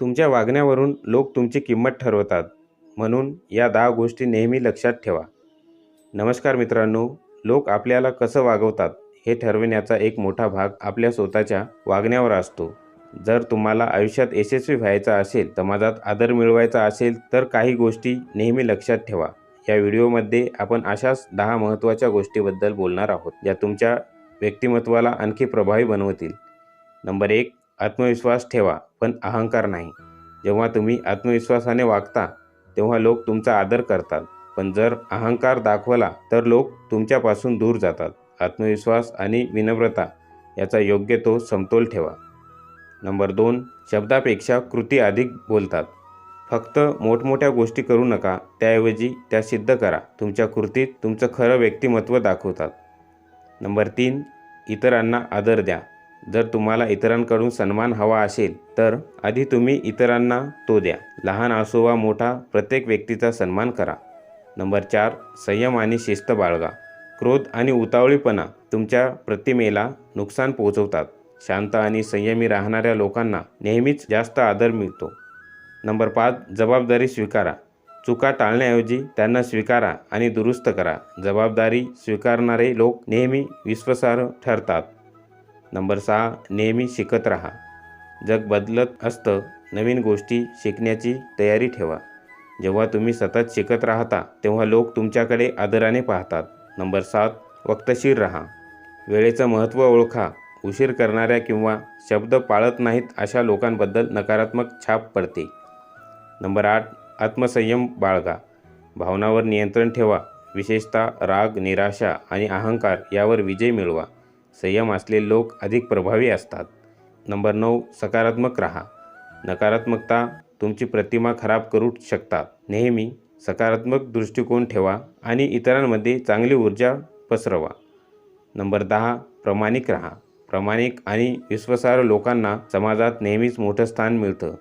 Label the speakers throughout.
Speaker 1: तुमच्या वागण्यावरून लोक तुमची किंमत ठरवतात. म्हणून या दहा गोष्टी नेहमी लक्षात ठेवा. नमस्कार मित्रांनो लोक आपल्याला कसं वागवतात हे ठरविण्याचा एक मोठा भाग आपल्या स्वतःच्या वागण्यावर असतो. जर तुम्हाला आयुष्यात यशस्वी व्हायचा असेल समाजात आदर मिळवायचा असेल तर काही गोष्टी नेहमी लक्षात ठेवा. या व्हिडिओमध्ये आपण अशाच दहा महत्त्वाच्या गोष्टीबद्दल बोलणार आहोत ज्या तुमच्या व्यक्तिमत्वाला आणखी प्रभावी बनवतील. नंबर एक आत्मविश्वास ठेवा पण अहंकार नाही. जेव्हा तुम्ही आत्मविश्वासाने वागता तेव्हा लोक तुमचा आदर करतात. पण जर अहंकार दाखवला तर लोक तुमच्यापासून दूर जातात. आत्मविश्वास आणि विनम्रता याचा योग्य तो समतोल ठेवा. नंबर दोन शब्दापेक्षा कृती अधिक बोलतात. फक्त मोठमोठ्या गोष्टी करू नका त्याऐवजी त्या सिद्ध करा. तुमच्या कृतीत तुमचं खरं व्यक्तिमत्व दाखवतात. नंबर तीन इतरांना आदर द्या. जर तुम्हाला इतरांकडून सन्मान हवा असेल तर आधी तुम्ही इतरांना तो द्या. लहान असो वा मोठा प्रत्येक व्यक्तीचा सन्मान करा. नंबर चार संयम आणि शिस्त बाळगा. क्रोध आणि उतावळीपणा तुमच्या प्रतिमेला नुकसान पोहोचवतात. शांत आणि संयमी राहणाऱ्या लोकांना नेहमीच जास्त आदर मिळतो. नंबर पाच जबाबदारी स्वीकारा. चुका टाळण्याऐवजी त्यांना स्वीकारा आणि दुरुस्त करा. जबाबदारी स्वीकारणारे लोक नेहमी विश्वासार्ह ठरतात. नंबर सहा नेहमी शिकत राहा. जग बदलत असतं नवीन गोष्टी शिकण्याची तयारी ठेवा. जेव्हा तुम्ही सतत शिकत राहता तेव्हा लोक तुमच्याकडे आदराने पाहतात. नंबर सात वक्तशीर राहा. वेळेचं महत्त्व ओळखा. उशीर करणाऱ्या किंवा शब्द पाळत नाहीत अशा लोकांबद्दल नकारात्मक छाप पडते. नंबर आठ आत्मसंयम बाळगा. भावनावर नियंत्रण ठेवा. विशेषतः राग निराशा आणि अहंकार यावर विजय मिळवा. संयम असलेले लोक अधिक प्रभावी असतात. नंबर नऊ सकारात्मक राहा. नकारात्मकता तुमची प्रतिमा खराब करू शकतात. नेहमी सकारात्मक दृष्टिकोन ठेवा आणि इतरांमध्ये चांगली ऊर्जा पसरवा. नंबर दहा प्रामाणिक राहा. प्रामाणिक आणि विश्वासार्ह लोकांना समाजात नेहमीच मोठं स्थान मिळतं.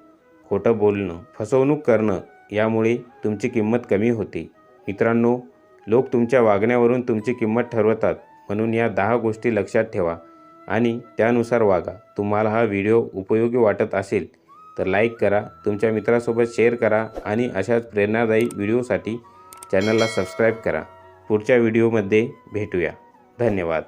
Speaker 1: खोटं बोलणं फसवणूक करणं यामुळे तुमची किंमत कमी होते. मित्रांनो लोक तुमच्या वागण्यावरून तुमची किंमत ठरवतात. म्हणून या दहा गोष्टी लक्षात ठेवा आणि त्यानुसार वागा. तुम्हाला हा व्हिडिओ उपयोगी वाटत असेल तर लाईक करा तुमच्या मित्रासोबत शेअर करा आणि अशाच प्रेरणादायी व्हिडिओसाठी चॅनलला सबस्क्राईब करा. पुढच्या व्हिडिओमध्ये भेटूया. धन्यवाद.